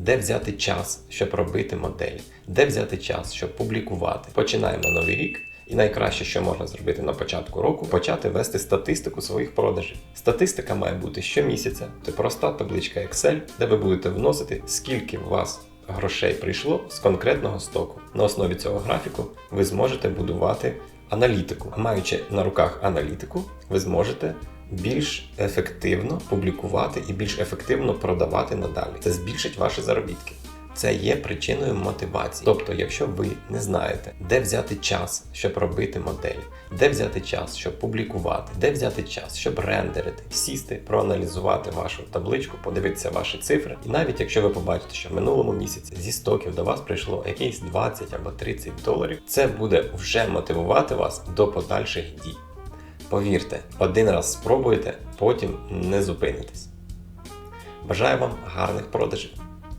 де взяти час, щоб робити моделі, де взяти час, щоб публікувати. Починаємо новий рік. І найкраще, що можна зробити на початку року, почати вести статистику своїх продажів. Статистика має бути щомісяця. Це проста табличка Excel, де ви будете вносити, скільки у вас грошей прийшло з конкретного стоку. На основі цього графіку ви зможете будувати аналітику. Маючи на руках аналітику, ви зможете більш ефективно публікувати і більш ефективно продавати надалі. Це збільшить ваші заробітки. Це є причиною мотивації. Тобто, якщо ви не знаєте, де взяти час, щоб робити моделі, де взяти час, щоб публікувати, де взяти час, щоб рендерити, сісти, проаналізувати вашу табличку, подивитися ваші цифри. І навіть якщо ви побачите, що в минулому місяці зі стоків до вас прийшло якісь 20 або 30 доларів, це буде вже мотивувати вас до подальших дій. Повірте, один раз спробуйте, потім не зупинитесь. Бажаю вам гарних продажів!